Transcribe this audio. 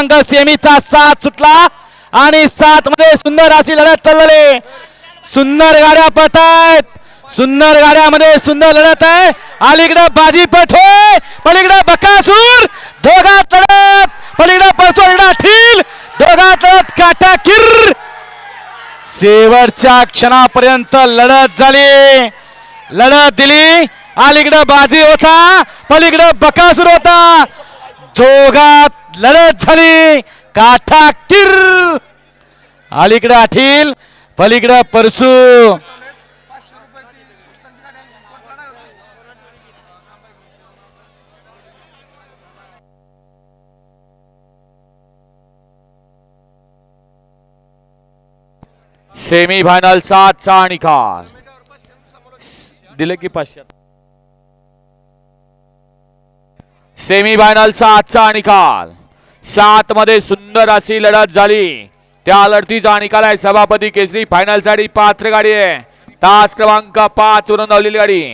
क्रमांक सेमीचा सात सुटला आणि सात मध्ये सुंदर अशी लढत चाललेली सुंदर गाड्या पळतायत. सुंदर गाड्यामध्ये सुंदर लढत आहे. अलीकडे बाजी पठे पलीकडे बकासूर. दोघात लढत. पलीकडे परसोडा ठील दोघात लढत काटा किर. शेवटच्या क्षणापर्यंत लढत झाली. लढत दिली. अलीकडे बाजी होता. पलीकडे बकासूर होता. दोघात लढत झाली. काठा टिर अलीकडे आठील पलीकडे परसू. सेमी फायनल सातचा निकाल दिले की पाचशे. सेमी फायनलचा आजचा निकाल. सात मध्ये सुंदर अशी लढत झाली. त्या लढतीचा निकाल आहे. सभापती केसरी फायनलसाठी पात्र गाडी आहे. तास क्रमांक पाच वरून धावलेली गाडी.